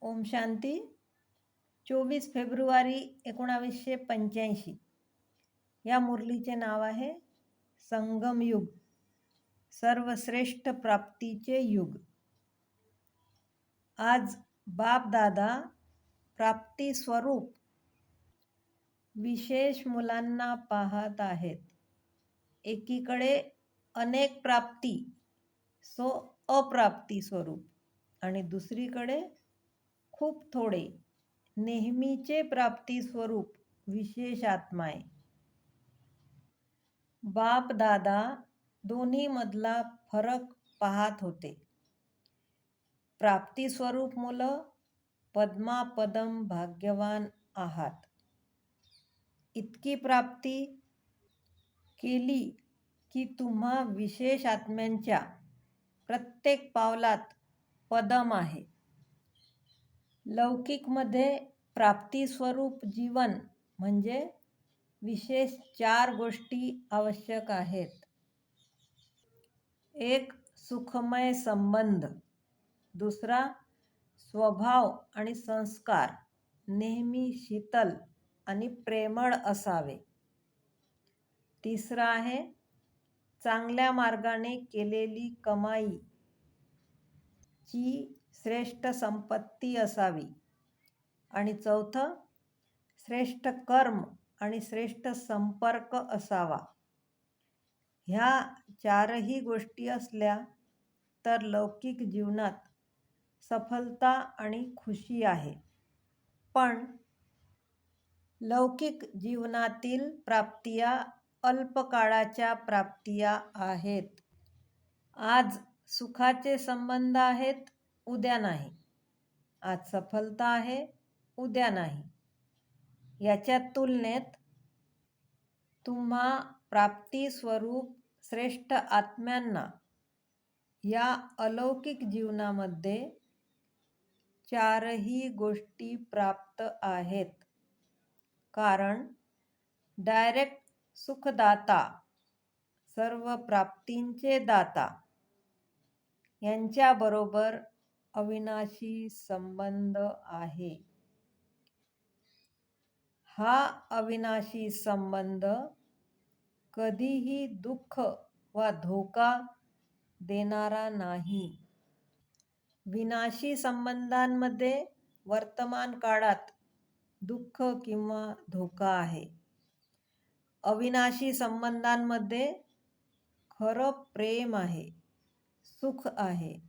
ओम शांती. चोवीस फेब्रुवारी एकोणावीसशे पंच्याऐंशी. या मुरलीचे नाव आहे संगम युग. सर्वश्रेष्ठ प्राप्तीचे युग. आज बाप दादा प्राप्ती स्वरूप विशेष मुलांना पाहत आहेत. एकीकडे अनेक प्राप्ती सो अप्राप्ती स्वरूप. आणि दुसरीकडे खूप थोडे. नेहमीचे प्राप्ती स्वरूप विशेष आत्माय बाप दादा दोन्हीमधला फरक पाहत होते. प्राप्ती स्वरूप मुलं पद्मापदम भाग्यवान आहात. इतकी प्राप्ती केली की तुम्हा विशेष आत्म्यांच्या प्रत्येक पावलात पदम आहे. लौकिकमध्ये प्राप्तीस्वरूप जीवन म्हणजे विशेष चार गोष्टी आवश्यक आहेत. एक सुखमय संबंध. दुसरा स्वभाव आणि संस्कार नेहमी शीतल आणि प्रेमळ असावे. तिसरा आहे चांगल्या मार्गाने केलेली कमाई ची श्रेष्ठ संपत्ती असावी. आणि चौथं श्रेष्ठ कर्म आणि श्रेष्ठ संपर्क असावा. ह्या चारही गोष्टी असल्या तर लौकिक जीवनात सफलता आणि खुशी आहे. पण लौकिक जीवनातील प्राप्तिया अल्पकाळाच्या प्राप्तिया आहेत. आज सुखाचे संबंध आहेत उद्या नाही. आज सफलता आहे उद्या नाही. याच्या तुलनेत तुम्हा प्राप्ती स्वरूप श्रेष्ठ आत्म्यांना या अलौकिक जीवनामध्ये चारही गोष्टी प्राप्त आहेत. कारण डायरेक्ट सुखदाता सर्व प्राप्तींचे दाता यांच्याबरोबर अविनाशी संबंध आहे. हा अविनाशी संबंध कधीही दुःख वा धोका देणारा नाही. विनाशी संबंधांमध्ये वर्तमान काळात दुःख किंवा धोका आहे. अविनाशी संबंधांमध्ये खरं प्रेम आहे सुख आहे.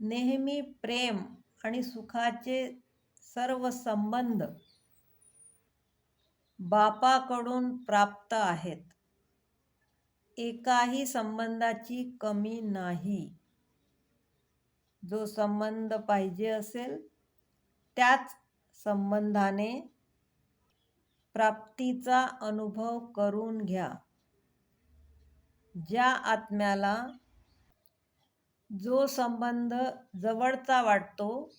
नेहमी प्रेम आणि सुखाचे सर्व संबंध बापाकडून प्राप्त आहेत. एकाही संबंधाची कमी नाही. जो संबंध पाहिजे असेल त्याच संबंधाने प्राप्तीचा अनुभव करून घ्या. ज्या आत्म्याला जो संबंध जवळचा वाटतो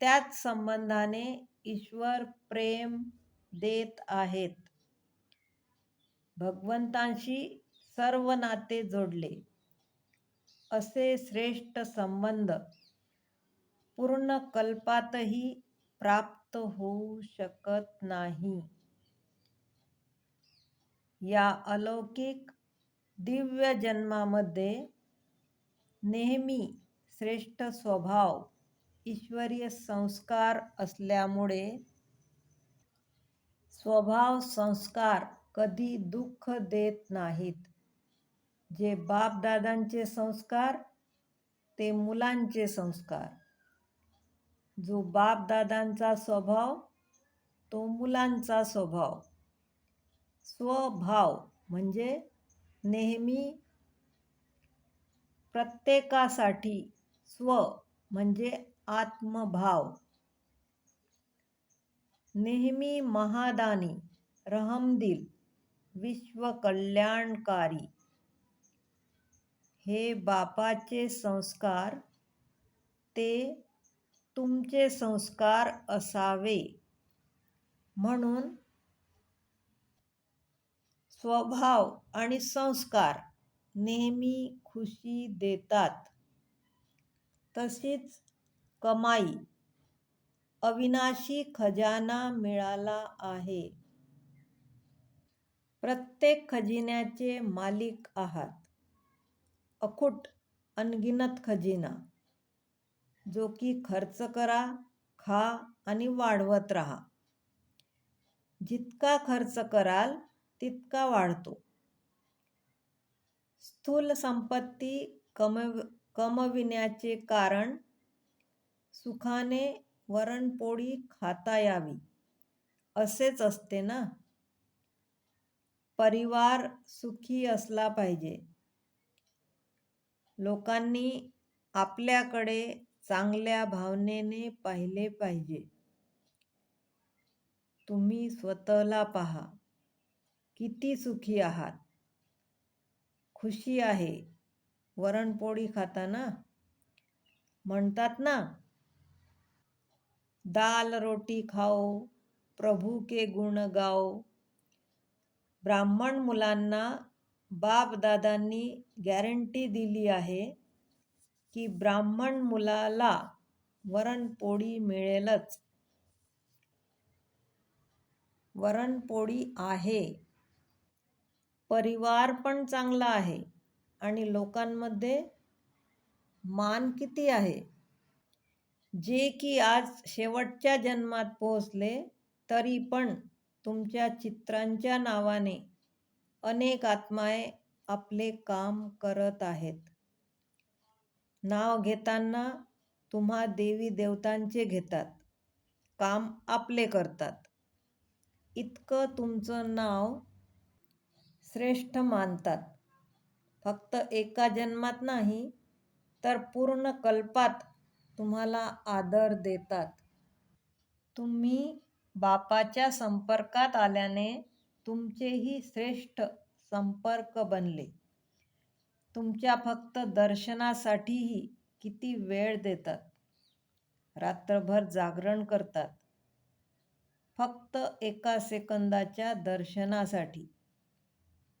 त्याच संबंधाने ईश्वर प्रेम देत आहेत. भगवंतांशी सर्व नाते जोडले. असे श्रेष्ठ संबंध पूर्ण कल्पातही प्राप्त होऊ शकत नाही. या अलौकिक दिव्य जन्मामध्ये नेहमी श्रेष्ठ स्वभाव ईश्वरीय संस्कार असल्यामुळे स्वभाव संस्कार कधी दुःख देत नाहीत. जे बापदादांचे संस्कार ते मुलांचे संस्कार. जो बापदादांचा स्वभाव तो मुलांचा स्वभाव. स्वभाव म्हणजे नेहमी प्रत्येकासाठी स्व म्हणजे आत्मभाव. नेहमी महादानी रहमदिल विश्वकल्याणकारी. हे बापाचे संस्कार ते तुमचे संस्कार असावे. म्हणून स्वभाव आणि संस्कार नेहमी खुशी देतात. तशीच कमाई अविनाशी खजाना मिळाला आहे. प्रत्येक खजिन्याचे मालिक आहात. अखूट अनगिनत खजिना जो की खर्च करा खा आणि वाढवत राहा. जितका खर्च कराल तितका वाढतो. स्थूल संपत्ती कमव कमविण्याचे कारण सुखाने वरणपोळी खाता यावी असेच असते ना? परिवार सुखी असला पाहिजे. लोकांनी आपल्याकडे चांगल्या भावनेने पाहिले पाहिजे. तुम्ही स्वतःला पहा. किती सुखी आहात? खुशी आहे. वरणपोळी खाताना म्हणतात ना दाल रोटी खाओ प्रभू के गुण गाओ. ब्राह्मण मुलांना बापदादांनी गॅरंटी दिली आहे की ब्राह्मण मुलाला वरणपोळी मिळेलच. वरणपोळी आहे. परिवार पण चांगला आहे आणि लोकांमध्ये मान किती आहे? जे की आज शेवटच्या जन्मात पोहोचले तरी पण तुमच्या चित्रांच्या नावाने अनेक आत्माए आपले काम करत आहेत. नाव घेताना तुम्हा देवी देवतांचे घेतात काम आपले करतात. इतकं तुमचं नाव श्रेष्ठ मानतात. फक्त एका जन्मात नाही तर पूर्ण कल्पात तुम्हाला आदर देतात. तुम्ही बापाच्या संपर्कात आल्याने तुमचेही श्रेष्ठ संपर्क बनले. तुमच्या फक्त दर्शनासाठीही किती वेळ देतात. रात्रभर जागरण करतात. फक्त एका सेकंदाच्या दर्शनासाठी.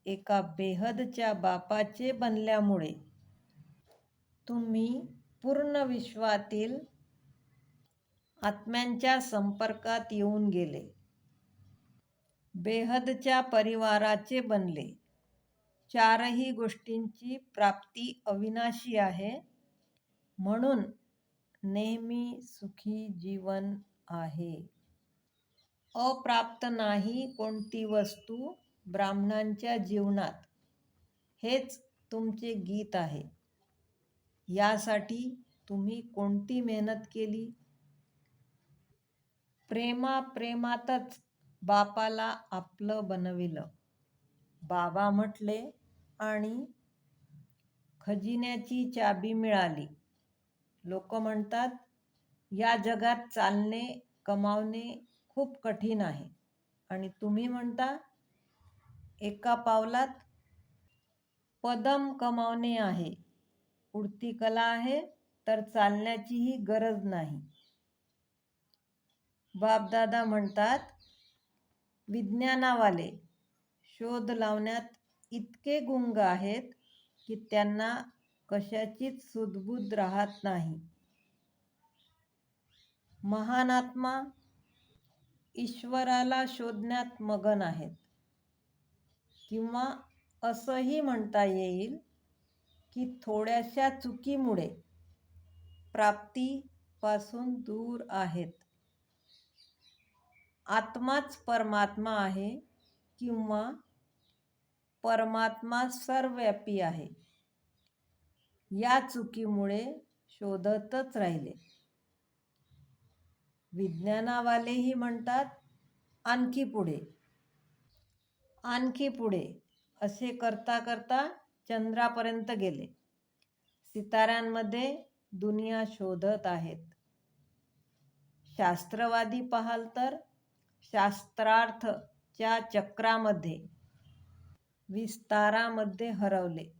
एका बेहदच्या बापाचे बनल्यामुळे. तुम्ही पूर्ण विश्वातील आत्म्यांच्या संपर्कात येऊन गेले. बेहदच्या परिवाराचे बनले. चारही गोष्टींची प्राप्ती अविनाशी आहे. म्हणून नेहमी सुखी जीवन आहे. अप्राप्त नाही कोणती वस्तू ब्राह्मणांच्या जीवनात हेच तुमचे गीत आहे. यासाठी तुम्ही कोणती मेहनत केली? प्रेमाप्रेमातच बापाला आपलं बनविलं. बाबा म्हटले आणि खजिन्याची चाबी मिळाली. लोक म्हणतात या जगात चालणे कमावणे खूप कठीण आहे. आणि तुम्ही म्हणता एका पावलात पदम कमावणे आहे. उडती कला आहे तर चालण्याचीही गरज नाही. बापदादा म्हणतात विज्ञानावाले शोध लावण्यात इतके गुंग आहेत की त्यांना कशाचीच सुदबुद राहत नाही. महान आत्मा ईश्वराला शोधण्यात मगन आहेत. किंवा असंही म्हणता येईल की थोड्याशा चुकीमुळे प्राप्तीपासून दूर आहेत. आत्माच परमात्मा आहे किंवा परमात्मा सर्वव्यापी आहे. या चुकीमुळे शोधतच राहिले. विज्ञानावालेही म्हणतात आणखी पुढे आणखी पुढे असे करता करता चंद्रापर्यंत गेले. सिताऱ्यांमध्ये दुनिया शोधत आहेत. शास्त्रवादी पाहाल तर शास्त्रार्थच्या चक्रामध्ये विस्तारामध्ये हरवले.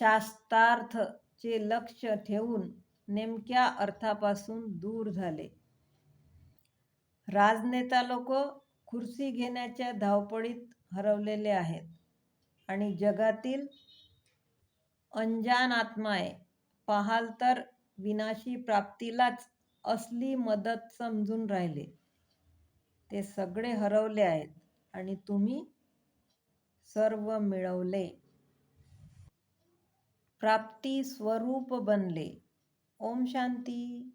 शास्त्रार्थचे लक्ष ठेवून नेमक्या अर्थापासून दूर झाले. राजनेता लोक खुर्सी घेण्याच्या धावपळीत हरवलेले आहेत. आणि जगातील अंजान आत्माए पाहाल तर विनाशी प्राप्तीलाच असली मदत समजून राहिले. ते सगळे हरवले आहेत आणि तुम्ही सर्व मिळवले. प्राप्ती स्वरूप बनले. ओम शांती.